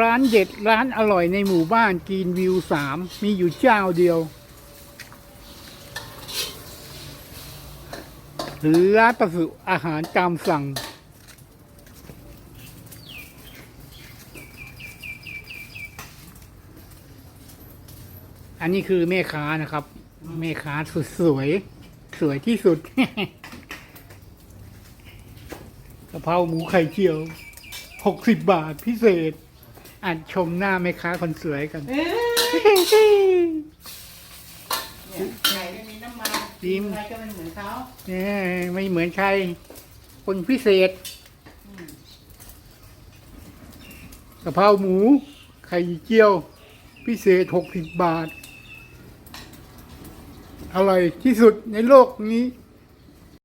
ร้านเด็ดร้านอร่อยในหมู่บ้านกีนวิวสามมีอยู่เจ้าเดียวร้านประสุอาหารตามสั่ง อันนี้คือแม่ค้านะครับ แม่ค้าสุดสวย สวยที่สุดกะเพราหมูไข่เจียวหกสิบบาทพิเศษ อ่านชมหน้าแม่ค้าคนสวยกัน เอ้ยเนี่ยไก่ไม่มีน้ำมันจริงอะไรก็ไม่เหมือนเขาเนี่ยไม่เหมือนใคร คนพิเศษอืมกะเพราหมู ไข่เจียว พิเศษหกสิบบาท อร่อยที่สุดในโลกนี้